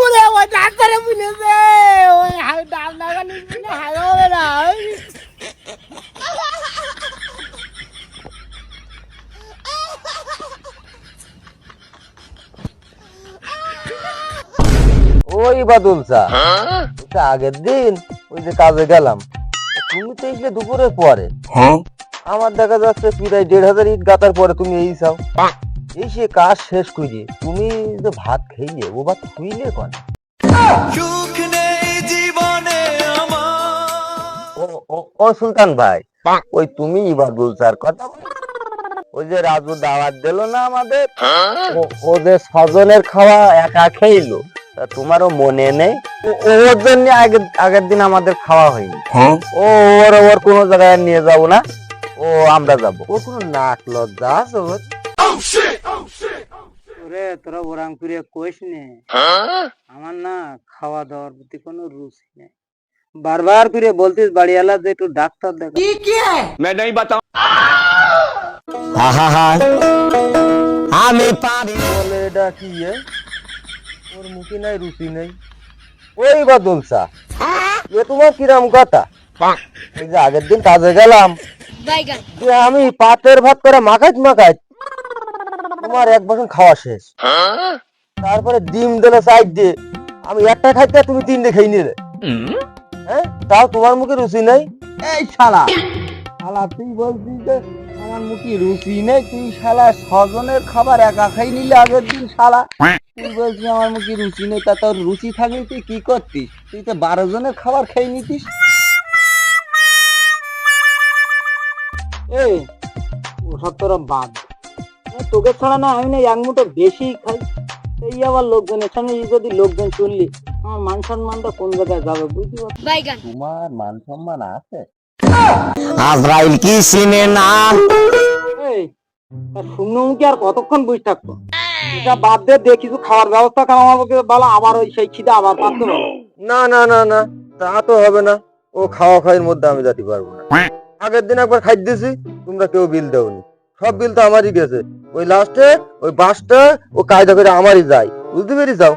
ওরে ওই ডাক্তারে বুঝেছে ওই হবে না ওই ওই বাদল চা। আগের দিন ওই যে কাজে গেলাম। তুমি তো এসলে দুপুরের পরে। আমার দেখা যাচ্ছে প্রায় দেড় হাজার ইট গাতার পরে তুমি এই চাও। এই সে কাজ শেষ করি তুমি যে ভাত খেয়ে ও ভাত খুইলে কন? ও ও- ও সুলতান ভাই ওই তুমি ইবাদুল কথা ওই যে রাজু দাওয়াত দিল না আমাদের ও- ও যে স্বজনের খাওয়া একা খেইলো তোমারও মনে নেই? ও- ওর জন্য আগের আগের দিন আমাদের খাওয়া হয়নি। ও ওর ওর কোনো জায়গায় নিয়ে যাব না? ও আমরা যাব। ওর কোনো নাক লজ্জা আছে ওর ওরে তোরা ওরাম করে কইস নে আমার না খাওয়া দাওয়ার প্রতি কোনো রুচি নেই। বারবার করে বলতিস বাড়িওয়ালা যে একটু ডাক্তার দেখা আমি পারি। বলে এটা কি এ? ওর মুখে নাই রুচি নেই। ওই বাদল চা এ তোমার কিরাম কথা? এই যে আগের দিন কাজে গেলাম। আমি পাতের ভাত করে মাখাইত মাখাইত। তোমার এক বছর খাওয়া শেষ। তারপরে ডিম দিলে সাইড দিয়ে আমি একটা খাইতে তুমি তিনটে খেয়ে নিলে। হ্যাঁ? তাও তোমার মুখে রুচি নেই? এই শালা! শালা তুই বলছিস যে আমার মুখে রুচি নেই? তুই শালা স্বজনের খাবার একা খাই নিলে আগের দিন শালা। তুই বলছিস আমার মুখে রুচি নেই তা তোর রুচি থাকলে তুই কি করতিস? তুই তো বারো জনের খাবার খেয়ে নিতিস। এই ওসব তোরা বাদ। তোকে ছাড়া না আমি না এক মুঠো বেশি খাই। এই আবার লোকজনের সামনে যদি লোকজন শুনলি আমার মান সম্মানটা কোন জায়গায় যাবে বুঝতে তোমার মান সম্মান আছে? আজরাইল কি চিনে না? এই শূন্য মুখে আর কতক্ষণ বুঝ থাকতো এটা বাদ দে দিয়ে কিছু খাওয়ার ব্যবস্থা করা আমাকে বলা আবার ওই সেই খিদে আবার পাচ্ছে না না না না তা তো হবে না। ও খাওয়া খাওয়ার মধ্যে আমি যেতে পারব না। আগের দিন একবার খাই দিয়েছি, তোমরা কেউ বিল দেওনি। সব বিল তো আমারই গেছে। ওই লাস্টে ওই বাসটা ও কায়দা করে আমারই যায়। বুঝতে পেরে যাও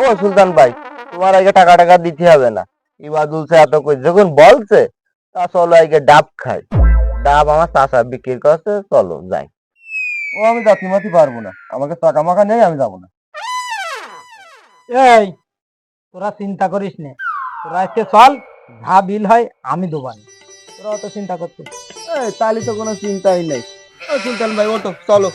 ও সুলতান ভাই, তোমার আগে টাকা টাকা দিতে হবে না। ইবাদুল সে এত কই যখন বলছে, তা চলো আগে ডাব খাই। ডাব আমার চাষা বিক্রি করছে চলো যাই। ও, আমি জাতি মাতি পারব না। আমাকে টাকা মাখা নেই, আমি যাব না। এই, তোরা চিন্তা করিস নে। তোরা আজকে চল, যা বিল হয়, আমি দেবানি অত চিন্তা এই তাহলে তো কোনো চিন্তাই নেই। সুলতান ভাই ওটো চলো।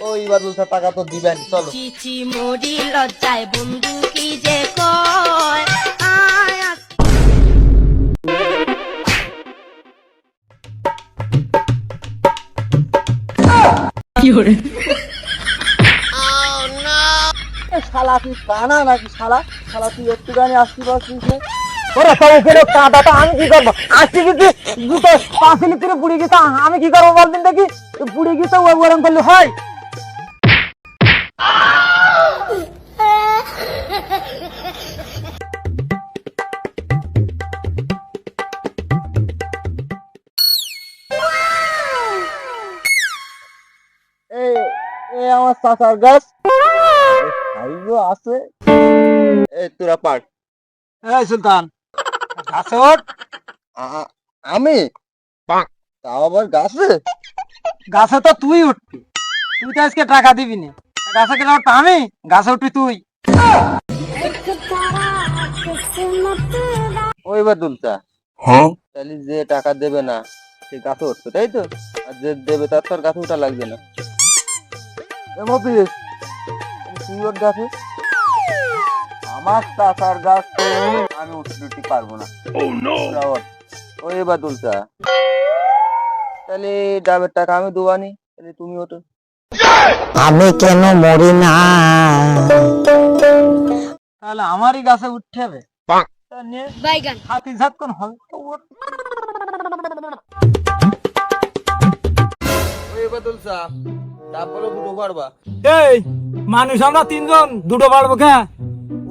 ও ইবাদুল স্যার টাকা তো দিবেন চলো। চিচি মরি লজ্জায় বন্ধু কি যে কয়? আস- শালা তুই কানা নাকি শালা? শালা তুই একটুখানি আসতে পারছিস না? ওরা তো ওখানে কাঁটাটা আমি কি করব? আজকে যদি দুটো পাঁচিলি করে পুড়ে গেছে আমি কি করব বলদিন দেখি? পুড়ে গেছে ওই ওরম করলে হয়। এই এই আমার চাচার গাছ। ভাইও আছে। এই তোরা পাট এই সুলতান গাছে ওঠ আ- আমি? তাও আবার গাছে? গাছে তো তুই উঠবি। তুই তো আজকে টাকা দিবি না। গাছে উঠবো আমি গাছে উঠবি তুই। ওই বাদুল চা তাহলে যে টাকা দেবে না সে গাছে উঠবে তাই তো? আর যে দেবে তার তো আর গাছে উঠা লাগবে না। তুই ওর গাছে? আমার চাচার গাছ আমি উঠতে উঠতে পারব না। তোরা ওঠ। ওই তাহলে ডাবের টাকা আমি দেবানি তাহলে তুমি ওঠো। আমি কেন মরি না? তাহলে আমারই গাছে উঠতে হবে। হাতি ঝাত কোন তারপরে দুটো পারবা। এই মানুষ আমরা তিনজন দুটো পারব কে?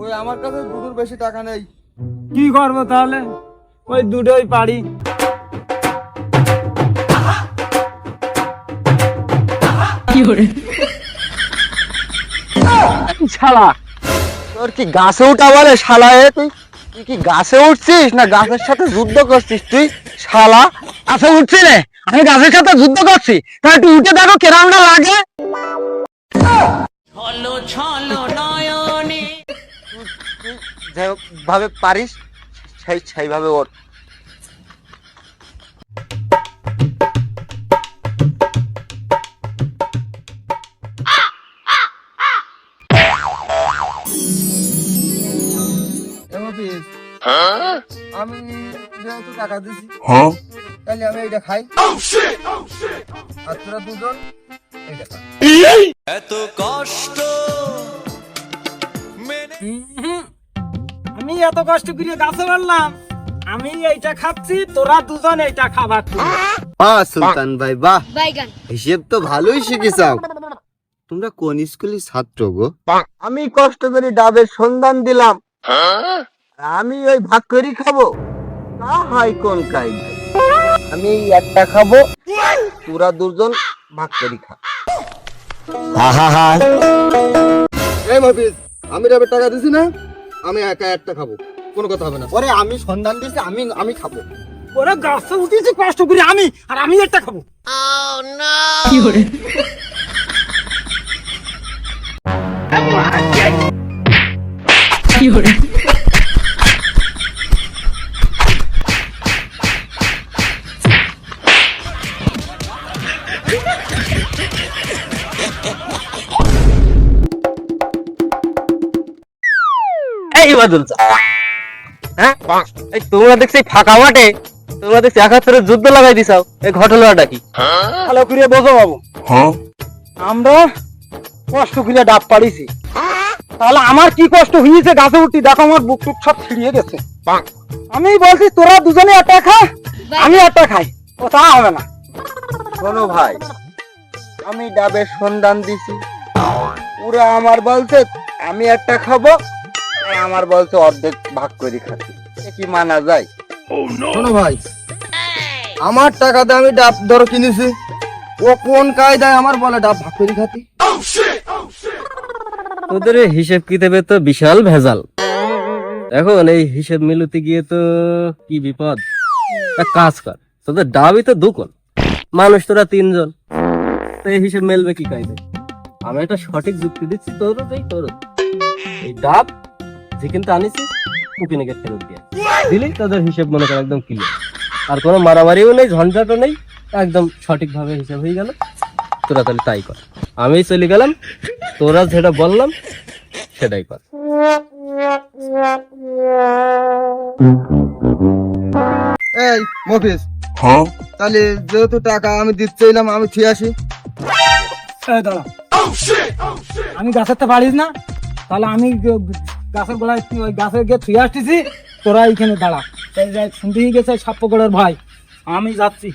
ওই আমার কাছে দুটোর বেশি টাকা নেই। কি করব তাহলে? ওই দুটোই পারি। শালা তোর কি গাছে উঠা বলে শালা এ তুই? তুই কি গাছে উঠছিস না গাছের সাথে যুদ্ধ করছিস তুই? শালা গাছে উঠছি রে আমি গাছের সাথে যুদ্ধ করছি। তা একটু উঠে দেখো কেরামটা লাগে। যেভাবে পারিস সেই সেইভাবে ওর। আমি যেহেতু টাকা দিছি তাহলে আমি এটা খাই। আর তোরা দুজন এইটা এত কষ্ট মেনে আমি এত কষ্ট করে গাছে বাড়লাম আমি এইটা খাচ্ছি তোরা দুজন এইটা খাবার বাহ সুলতান ভাই বাহ। হিসেব তো ভালোই শিখেছাও তোমরা কোন স্কুলের ছাত্র গো? আমি কষ্ট করে ডাবের সন্ধান দিলাম। আমি ওই ভাগ করি খাব। তা হয় কোন কাজ? আমি একটা খাব তোরা দুজন ভাগ করি খা। আহা হা এই মফিজ আমি ডাবের টাকা দিছি না? আমি একা একটা খাব। কোনো কথা হবে না। পরে আমি সন্ধান দিছি আমি আমি খাব। ওরা গাছে উঠেছি কষ্ট করে আমি আর আমি একটা খাব। হ্যাঁ? এই তোমরা দেখছি ফাঁকা মাঠে তোমরা দেখছি একাত্তরের যুদ্ধ লাগাই দিছাও। এই ঘটনাটা কি? ভালো করে বোঝো বাবু। আমরা কষ্ট করে ডাব পাড়িছি। তাহলে আমার কি কষ্ট হয়েছে গাছে উঠি? দেখো আমার বুক টুক সব ছিড়িয়ে গেছে। আমি বলছি তোরা দুজনে একটা খা আমি একটা খাই। ও তা হবে না। শোনো ভাই আমি ডাবের সন্ধান দিছি। ওরা আমার বলছে আমি একটা খাব আমার বলছে অর্ধেক ভাগ করে খাচ্ছি। কি মানা যায়? শোনো ভাই আমার টাকাতে আমি ডাব ধরো কিনেছি। ও কোন কায়দায় আমার বলে ডাব ভাগ করে খাতি? তোদের হিসেব কিতাবে তো বিশাল ভেজাল। এখন এই হিসেব মিলতে গিয়ে তো কি বিপদ? এক কাজ কর তোদের ডাবই তো দুকন মানুষ তোরা তিনজন। তো এই হিসেব মেলবে কি কায়দে আমি একটা সঠিক যুক্তি দিচ্ছি তোরও দেই। এই ডাব যে কিন্তু আনিছিস পুকিনিকে ফেরত দিয়ে দিলেই তোদের হিসেব মনে কর একদম ক্লিয়ার আর কোনো মারামারিও নেই ঝঞ্ঝাটও নেই একদম সঠিকভাবে হিসাব হয়ে গেল। তোরা তাহলে তাই কর। আমি চলে গেলাম তোরা যেটা বললাম সেটাই কর। এই মফিস তাহলে যেহেতু টাকা আমি দিচ্ছিলাম আমি ঠিক আসি এই দাঁড়া। আমি গাছের তো পারিস না তাহলে আমি গাছের গোড়ায় ওই গাছের গিয়ে থুয়ে আসতেছি তোরা এইখানে দাঁড়া। যে শুনতেই গেছে সাপ্পগড়ের ভাই? আমি যাচ্ছি।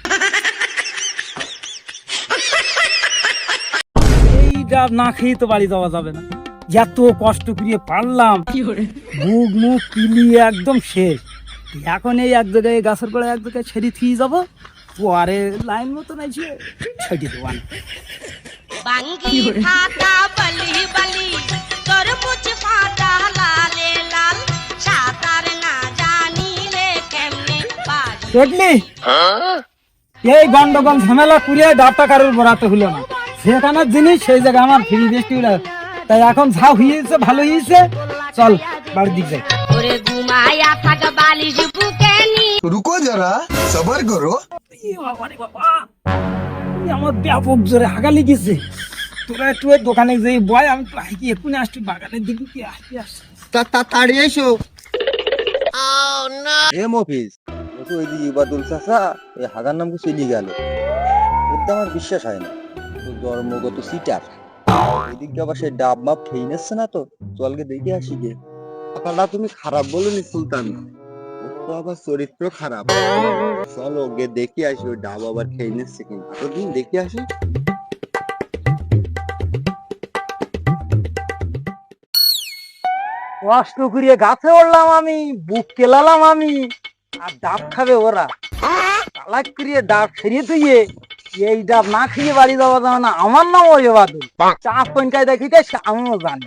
এই ডাব না খেয়ে তো বাড়ি যাওয়া যাবে না। এত কষ্ট করিয়ে পারলাম। বুক মুখ পিলিয়ে একদম শেষ। এখন এই এক জায়গায় গাছের গোড়ায় এক জায়গায় ছেড়ে থিয়ে যাব পরে লাইন মতন আছে ছেড়ে দেবো আমি। এই গন্ডগোল ঝামেলা কুড়িয়ে ডাবটা কারোর বরাতে হলো না। সেখানের জিনিস সেই জায়গায় আমার ফ্রি দেশটি তাই এখন ঝা হয়েছে ভালো হয়েছে চল বাড়ির দিক যাই। রুকো যারা সবার করো। বাবা। আমার ব্যাপক জোরে হাগালি গেছে। তোরা একটু ওই দোকানে যে বয় আমি তো হাইকি এক্ষুনি আসছি বাগানের দিকে কি হাইকি আসছি। তাড়াতাড়ি এসো। এ মফিজ ও তো ইবাদুল চাচা এই হাগার নামকে চলে গেল। ওর তো আমার বিশ্বাস হয় না। তো ধর্মগত সিটার। এদিকে আবার সে ডাব মাপ খেয়ে নিচ্ছে না তো? চলকে দেখে আসি গে। সকালটা তুমি খারাপ বলনি সুলতান। তো আবার চরিত্র খারাপ। চলো গে দেখে আসি ওই ডাব আবার খেয়ে নিচ্ছে কিন্তু এতদিন দেখে আসি। কষ্ট করিয়ে গাছে উঠলাম আমি বুক কেলালাম আমি আর ডাব খাবে ওরা। তালাক করিয়ে ডাব ফেরিয়ে তুইয়ে এই ডাব না খেয়ে বাড়ি যাওয়া যাবে না। আমার নাম ওই বাদুল। চাপ পয়েন্টায় দেখিতে আমিও জানি।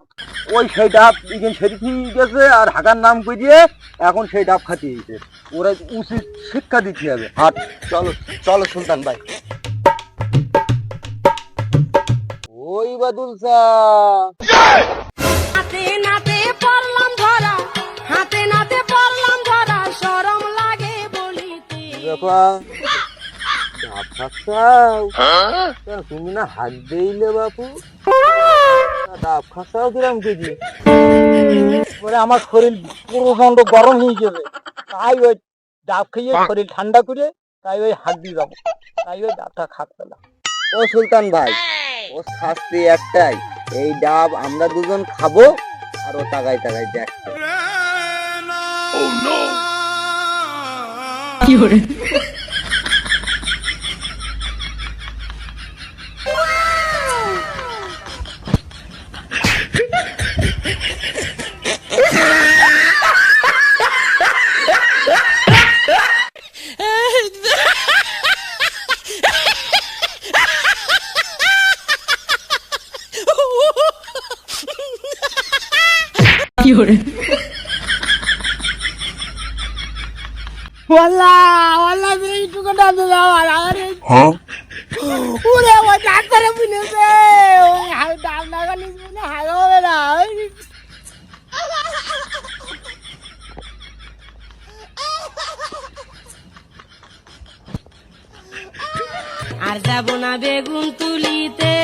ওই সেই ডাব ইগেন সেদিকে গেছে আর হাকার নাম কই দিয়ে এখন সেই ডাব খাতি দিয়েছে। ওরা উচিত শিক্ষা দিতে হবে। হাট চলো চলো সুলতান ভাই। ওই বাদুল চা হাতে নাতে পড়লাম ধরা হাতে নাতে পড়লাম ধরা শরম লাগে বলিতে। ব্যাপার ডাব খাচ্ছাও। কেন তুমি না হাত দিলে বাপু। ডাব খাচ্ছাও কিরাম কেজি। ওরে আমার শরীর প্রচণ্ড গরম হয়ে গেছে তাই ওই ডাব খেয়ে শরীর ঠান্ডা করে তাই ওই হাত দিয়ে যাব। তাই ওই ডাবটা খাত পেলাম। ও সুলতান ভাই ও শাস্তি একটাই। এই ডাব আমরা দুজন খাব আর ও তাকাই তাকাই দেখছে ওয়াল্লা ওয়াল্লা এইটুকু ডাব যাওয়ার আরে ওরে ও ডাক্তারে বুঝেছে ওই হাই ডাব না গেলে বুঝে হাই হবে না ওই আর যাব না বেগুন তুলিতে।